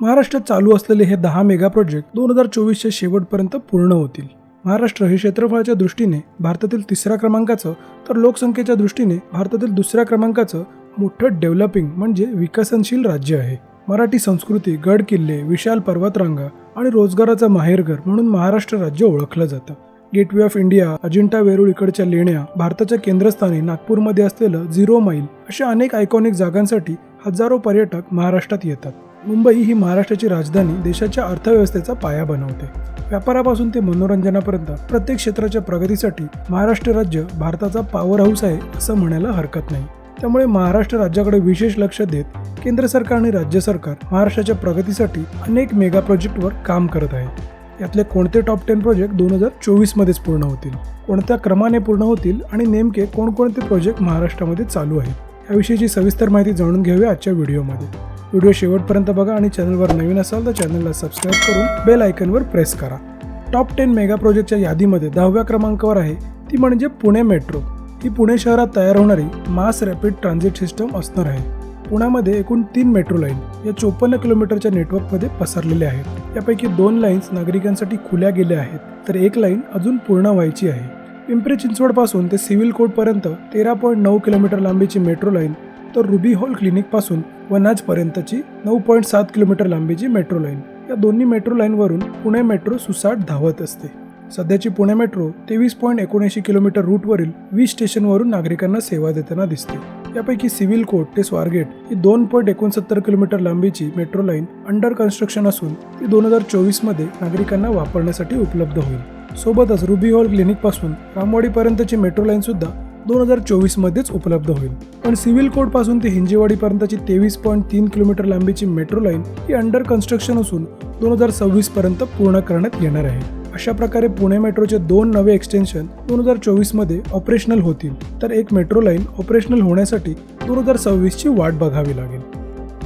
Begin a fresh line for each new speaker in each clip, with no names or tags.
महाराष्ट्रात चालू असलेले हे दहा मेगा प्रोजेक्ट दोन हजार चोवीसच्या शेवटपर्यंत पूर्ण होतील. महाराष्ट्र हे क्षेत्रफळाच्या दृष्टीने भारतातील तिसऱ्या क्रमांकाचं तर लोकसंख्येच्या दृष्टीने भारतातील दुसऱ्या क्रमांकाचं मोठं डेव्हलपिंग म्हणजे विकसनशील राज्य आहे. मराठी संस्कृती गड किल्ले विशाल पर्वतरांगा आणि रोजगाराचा माहेरघर म्हणून महाराष्ट्र राज्य ओळखलं जातं. Gateway of India Ajintha Verul इकडच्या लेण्या भारताच्या केंद्रस्थानी नागपूरमध्ये असलेलं झिरो माईल अशा अनेक आयकॉनिक जागांसाठी हजारो पर्यटक महाराष्ट्रात येतात. मुंबई ही महाराष्ट्राची राजधानी देशाच्या अर्थव्यवस्थेचा पाया बनवते. व्यापारापासून ते मनोरंजनापर्यंत प्रत्येक क्षेत्राच्या प्रगतीसाठी महाराष्ट्र राज्य भारताचा पॉवर हाऊस आहे असं म्हणायला हरकत नाही. त्यामुळे महाराष्ट्र राज्याकडे विशेष लक्ष देत केंद्र सरकार आणि राज्य सरकार महाराष्ट्राच्या प्रगतीसाठी अनेक मेगा प्रोजेक्टवर काम करत आहे यातले कोणते टॉप टेन प्रोजेक्ट दोन हजार चोवीसमध्येच पूर्ण होतील? कोणत्या क्रमाने पूर्ण होतील? आणि नेमके कोणकोणते प्रोजेक्ट महाराष्ट्रामध्ये चालू आहेत? याविषयीची सविस्तर माहिती जाणून घेऊया आजच्या व्हिडिओमध्ये व्हिडिओ शेवटपर्यंत बघा आणि चॅनलवर नवीन असाल तर चॅनलला सबस्क्राईब करून बेल आयकनवर प्रेस करा. टॉप टेन मेगा प्रोजेक्टच्या यादीमध्ये दहाव्या क्रमांकावर आहे. ती म्हणजे पुणे मेट्रो. ही पुणे शहरात तयार होणारी मास रॅपिड ट्रान्झिट सिस्टम असणार आहे. पुण्यामध्ये एकूण तीन मेट्रो लाईन या चोपन्न किलोमीटरच्या नेटवर्कमध्ये पसरलेल्या आहेत. यापैकी दोन लाईन्स नागरिकांसाठी खुल्या गेल्या आहेत. तर एक लाईन अजून पूर्ण व्हायची आहे. पिंपरी चिंचवडपासून ते सिव्हिल कोर्टपर्यंत तेरा पॉईंट नऊ किलोमीटर लांबीची मेट्रो लाईन तर रुबी हॉल क्लिनिकपासून वनाजपर्यंतची नऊ पॉईंट सात किलोमीटर लांबीची मेट्रो लाईन. या दोन्ही मेट्रो लाईनवरून पुणे मेट्रो सुसाट धावत असते. सध्याची पुणे मेट्रो तेवीस पॉईंट एकोणऐंशी किलोमीटर रूटवरील वीस स्टेशनवरून नागरिकांना सेवा देताना दिसते. यापैकी सिव्हिल कोर्ट ते स्वारगेट ही दोन पॉईंट एकोणसत्तर किलोमीटर लांबीची मेट्रो लाईन अंडर कन्स्ट्रक्शन असून ती दोन हजार चोवीसमध्ये नागरिकांना वापरण्यासाठी उपलब्ध होईल. सोबतच रुबी हॉल क्लिनिकपासून रामवाडीपर्यंतची मेट्रो लाईन सुद्धा दोन हजार चोवीसमध्येच उपलब्ध होईल. पण सिव्हिल कोडपासून ते हिंजेवाडीपर्यंतची तेवीस पॉईंट तीन किलोमीटर लांबीची मेट्रो लाईन ही अंडर कन्स्ट्रक्शन असून दोन हजार सव्वीसपर्यंत पूर्ण करण्यात येणार आहे. अशा प्रकारे पुणे मेट्रोचे दोन नवे एक्सटेन्शन दोन हजार चोवीसमध्ये ऑपरेशनल होतील. तर एक मेट्रो लाईन ऑपरेशनल होण्यासाठी दोन हजार सव्वीसची वाट बघावी लागेल.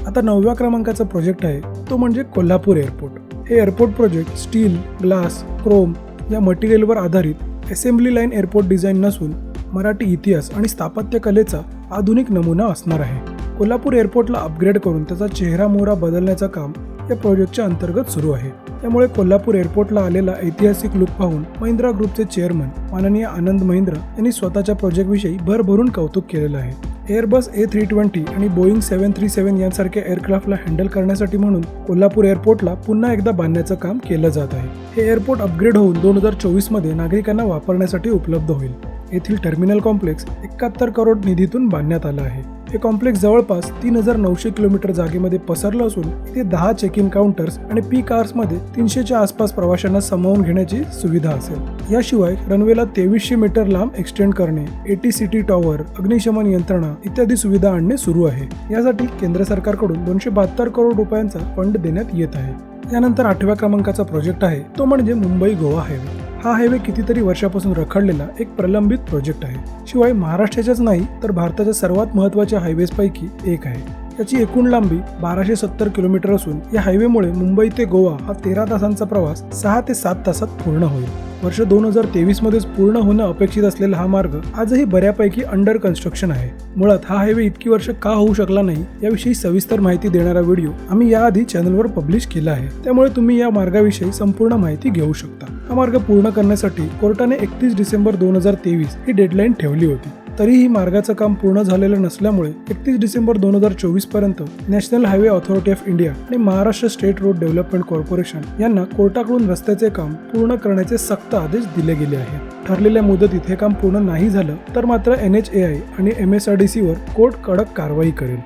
आता नवव्या क्रमांकाचा प्रोजेक्ट आहे तो म्हणजे कोल्हापूर एअरपोर्ट हे airport project steel glass chrome या मटेरियलवर आधारित असेंब्ली लाईन एअरपोर्ट डिझाईन नसून मराठी इतिहास आणि स्थापत्यकलेचा आधुनिक नमुना असणार आहे. कोल्हापूर एअरपोर्टला अपग्रेड करून त्याचा चेहरा मोहरा बदलण्याचं काम या प्रोजेक्टच्या अंतर्गत सुरू आहे. त्यामुळे कोल्हापूर एअरपोर्टला आलेला ऐतिहासिक लुक पाहून महिंद्रा ग्रुपचे चेअरमन माननीय आनंद महिंद्रा यांनी स्वतःच्या प्रोजेक्टविषयी भरभरून कौतुक केलेलं आहे. एअरबस ए थ्री ट्वेंटी आणि बोईंग सेव्हन थ्री सेव्हन यांसारख्या एअरक्राफ्टला हँडल करण्यासाठी म्हणून कोल्हापूर एअरपोर्टला पुन्हा एकदा बांधण्याचं काम केलं जात आहे. हे एअरपोर्ट अपग्रेड होऊन दोन हजार चोवीसमध्ये नागरिकांना वापरण्यासाठी उपलब्ध होईल. येथील टर्मिनल कॉम्प्लेक्स एकाहत्तर करोड निधीतून बांधण्यात आलं आहे. हे कॉम्प्लेक्स जवळपास तीन हजार नऊशे किलोमीटर जागेमध्ये पसरलं असून इथे दहा चेक इन काउंटर्स आणि पी कार्समध्ये तीनशेच्या आसपास प्रवाशांना सामावून घेण्याची सुविधा असेल. याशिवाय रनवेला तेवीसशे मीटर लांब एक्सटेंड करणे एटी सिटी टॉवर अग्निशमन यंत्रणा इत्यादी सुविधा आणणे सुरू आहे. यासाठी केंद्र सरकारकडून दोनशे बहात्तर करोड रुपयांचा फंड देण्यात येत आहे. यानंतर आठव्या क्रमांकाचा प्रोजेक्ट आहे तो म्हणजे मुंबई गोवा हायवे हा हायवे कितीतरी वर्षापासून रखडलेला एक प्रलंबित प्रोजेक्ट आहे. शिवाय महाराष्ट्राच्याच नाही तर भारताच्या सर्वात महत्त्वाच्या हायवेजपैकी एक आहे. याची एकूण लांबी बाराशे सत्तर किलोमीटर असून या हायवेमुळे मुंबई ते गोवा हा तेरा तासांचा प्रवास सहा ते सात तासात पूर्ण होईल. वर्ष दोन हजार तेवीस मध्येच पूर्ण होणं अपेक्षित असलेला हा मार्ग आजही बऱ्यापैकी अंडर कन्स्ट्रक्शन आहे. मुळात हा हायवे इतकी वर्ष का होऊ शकला नाही याविषयी सविस्तर माहिती देणारा व्हिडिओ आम्ही याआधी चॅनलवर पब्लिश केला आहे. त्यामुळे तुम्ही या मार्गाविषयी संपूर्ण माहिती घेऊ शकता. हा मार्ग पूर्ण करण्यासाठी कोर्टाने एकतीस डिसेंबर दोन हजार तेवीस ही डेडलाईन ठेवली होती. तरीही मार्गाचं काम पूर्ण झालेलं नसल्यामुळे एकतीस डिसेंबर दोन हजार चोवीसपर्यंत national highway authority of India आणि Maharashtra state road development corporation यांना कोर्टाकडून रस्त्याचे काम पूर्ण करण्याचे सक्त आदेश दिले गेले आहेत. ठरलेल्या मुदतीत हे काम पूर्ण नाही झालं तर मात्र एन एच ए आय आणि एम एस आर डी सीवर कोर्ट कडक कारवाई करेल.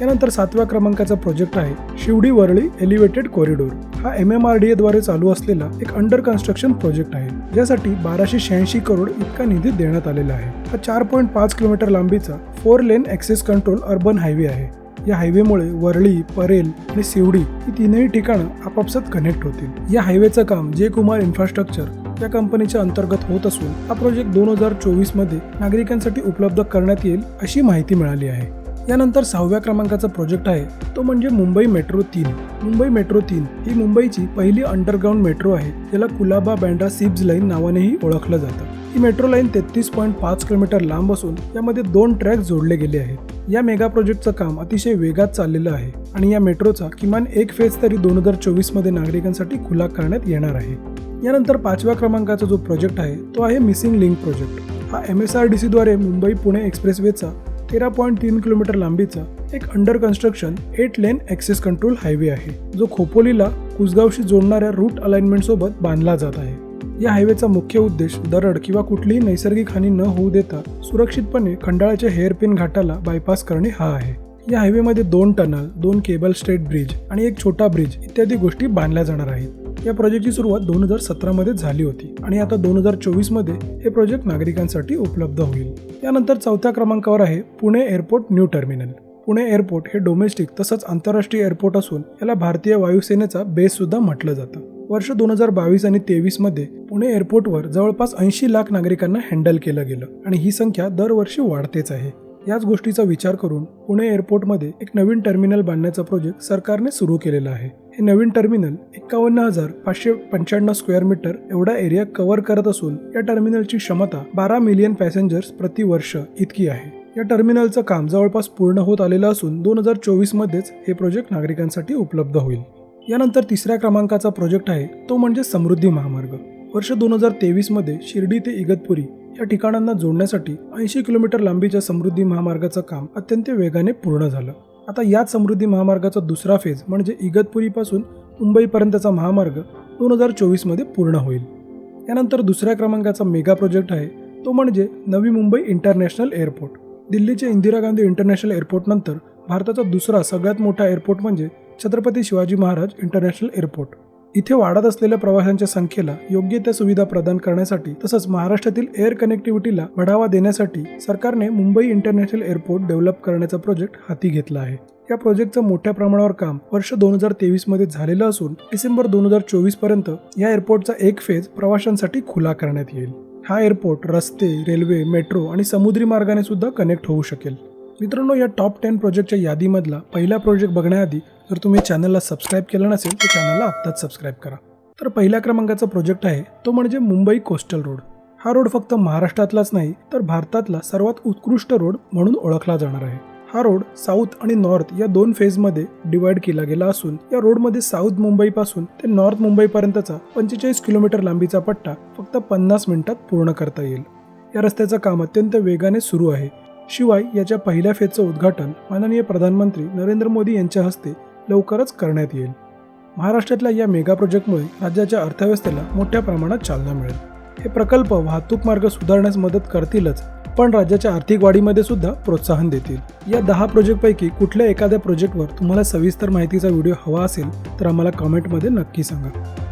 त्यानंतर सातव्या क्रमांकाचा प्रोजेक्ट आहे शिवडी वरळी एलिव्हेटेड कॉरिडोर. हा एम एम आर डी एद्वारे चालू असलेला एक अंडर कन्स्ट्रक्शन प्रोजेक्ट आहे ज्यासाठी बाराशे शहाऐंशी करोड इतका निधी देण्यात आलेला आहे. हा चार पॉईंट पाच किलोमीटर लांबीचा four lane access control urban highway आहे. या हायवेमुळे वरळी परेल आणि सिवडी ही तीनही ठिकाणं आपापसात कनेक्ट होतील. या हायवेचं काम जे कुमार इन्फ्रास्ट्रक्चर या कंपनीच्या अंतर्गत होत असून हा प्रोजेक्ट दोन हजार चोवीसमध्ये नागरिकांसाठी उपलब्ध करण्यात येईल अशी माहिती मिळाली आहे. यानंतर सहाव्या क्रमांकाचा प्रोजेक्ट आहे तो म्हणजे मुंबई मेट्रो तीन. मुंबई मेट्रो तीन ही मुंबईची पहिली अंडरग्राऊंड मेट्रो आहे ज्याला कुलाबा बँड्रा सिब्ज लाईन नावानेही ओळखलं जातं. ही मेट्रो लाईन तेहतीस पॉईंट पाच किलोमीटर लांब असून यामध्ये दोन ट्रॅक जोडले गेले आहेत. या मेगा प्रोजेक्टचं काम अतिशय वेगात चाललेलं आहे आणि या मेट्रोचा किमान एक फेज तरी दोन हजार चोवीसमध्ये नागरिकांसाठी खुला करण्यात येणार आहे. यानंतर पाचव्या क्रमांकाचा जो प्रोजेक्ट आहे तो आहे मिसिंग लिंक प्रोजेक्ट. हा एम एस आर डी सीद्वारे मुंबई पुणे एक्सप्रेसवेचा तेरा पॉईंट तीन किलोमीटर लांबीचा एक under construction eight lane access control highway आहे. जो खोपोलीला कुसगावशी जोडणाऱ्या रूट अलाइनमेंट सोबत बांधला जात आहे. या हायवेचा मुख्य उद्देश दरड किंवा कुठलीही नैसर्गिक हानी न होऊ देता सुरक्षितपणे खंडाळ्याच्या हेअरपिन घाटाला बायपास करणे हा आहे. या हायवेमध्ये दोन टनल दोन केबल स्टेट ब्रिज आणि एक छोटा ब्रिज इत्यादी गोष्टी बांधल्या जाणार आहेत. या प्रोजेक्टची सुरुवात दोन हजार सतरामध्ये झाली होती आणि आता दोन हजार चोवीसमध्ये हे प्रोजेक्ट नागरिकांसाठी उपलब्ध होईल. त्यानंतर चौथ्या क्रमांकावर आहे Pune airport new terminal. Pune airport हे डोमेस्टिक तसंच आंतरराष्ट्रीय एअरपोर्ट असून याला भारतीय वायुसेनेचा बेस सुद्धा म्हटलं जातं. वर्ष दोन हजार बावीस आणि तेवीसमध्ये पुणे एअरपोर्टवर जवळपास ऐंशी लाख नागरिकांना हँडल केलं गेलं आणि ही संख्या दरवर्षी वाढतेच आहे. याच गोष्टीचा विचार करून पुणे एअरपोर्टमध्ये एक नवीन टर्मिनल बांधण्याचा प्रोजेक्ट सरकारने सुरू केलेला आहे. हे नवीन टर्मिनल एकावन्न हजार पाचशे पंच्याण्णव स्क्वेअर मीटर एवढा एरिया कव्हर करत असून या टर्मिनलची क्षमता बारा मिलियन पॅसेंजर्स प्रति वर्ष इतकी आहे. या टर्मिनलचं काम जवळपास पूर्ण होत आलेलं असून दोन हजार चोवीस मध्येच हे प्रोजेक्ट नागरिकांसाठी उपलब्ध होईल. यानंतर तिसऱ्या क्रमांकाचा प्रोजेक्ट आहे तो म्हणजे समृद्धी महामार्ग. वर्ष दोन हजार तेवीसमध्ये शिर्डी ते इगतपुरी या ठिकाणांना जोडण्यासाठी ऐंशी किलोमीटर लांबीच्या समृद्धी महामार्गाचं काम अत्यंत वेगाने पूर्ण झालं. आता याच समृद्धी महामार्गाचा दुसरा फेज म्हणजे इगतपुरीपासून मुंबईपर्यंतचा महामार्ग दोन हजार चोवीसमध्ये पूर्ण होईल. यानंतर दुसऱ्या क्रमांकाचा मेगा प्रोजेक्ट आहे तो म्हणजे नवी मुंबई इंटरनॅशनल एअरपोर्ट. दिल्लीच्या इंदिरा गांधी इंटरनॅशनल एअरपोर्टनंतर भारताचा दुसरा सगळ्यात मोठा एअरपोर्ट म्हणजे छत्रपती शिवाजी महाराज इंटरनॅशनल एअरपोर्ट. इथे वाढत असलेल्या प्रवाशांच्या संख्येला योग्य त्या सुविधा प्रदान करण्यासाठी तसंच महाराष्ट्रातील एअर कनेक्टिव्हिटीला बढ़ावा देण्यासाठी सरकारने मुंबई इंटरनॅशनल एअरपोर्ट डेव्हलप करण्याचा प्रोजेक्ट हाती घेतला आहे. या प्रोजेक्टचं मोठ्या प्रमाणावर काम वर्ष दोन हजार तेवीसमध्ये झालेलं असून डिसेंबर दोन हजार चोवीसपर्यंत या एअरपोर्टचा एक फेज प्रवाशांसाठी खुला करण्यात येईल. हा एअरपोर्ट रस्ते रेल्वे मेट्रो आणि समुद्री मार्गाने सुद्धा कनेक्ट होऊ शकेल. मित्रांनो या टॉप टेन प्रोजेक्टच्या यादीमधला पहिला प्रोजेक्ट बघण्याआधी जर तुम्ही चॅनलला सबस्क्राईब केलं नसेल तर चॅनलला आत्ताच सबस्क्राईब करा. तर पहिल्या क्रमांकाचा प्रोजेक्ट आहे तो म्हणजे मुंबई कोस्टल रोड हा रोड फक्त महाराष्ट्रातलाच नाही तर भारतातला सर्वात उत्कृष्ट रोड म्हणून ओळखला जाणार आहे. हा रोड साऊथ आणि नॉर्थ या दोन फेजमध्ये डिवाइड केला गेला असून या रोडमध्ये साऊथ मुंबईपासून ते नॉर्थ मुंबईपर्यंतचा पंचेचाळीस किलोमीटर लांबीचा पट्टा फक्त पन्नास मिनिटात पूर्ण करता येईल. या रस्त्याचं काम अत्यंत वेगाने सुरू आहे. शिवाय याच्या पहिल्या फेजचं उद्घाटन माननीय प्रधानमंत्री नरेंद्र मोदी यांच्या हस्ते लवकरच करण्यात येईल. महाराष्ट्रातल्या या मेगा प्रोजेक्टमुळे राज्याच्या अर्थव्यवस्थेला मोठ्या प्रमाणात चालना मिळेल. हे प्रकल्प वाहतूक मार्ग सुधारण्यास मदत करतीलच पण राज्याच्या आर्थिक वाढीमध्ये सुद्धा प्रोत्साहन देतील. या दहा प्रोजेक्टपैकी कुठल्या एखाद्या प्रोजेक्टवर तुम्हाला सविस्तर माहितीचा व्हिडिओ हवा असेल तर आम्हाला कमेंटमध्ये नक्की सांगा.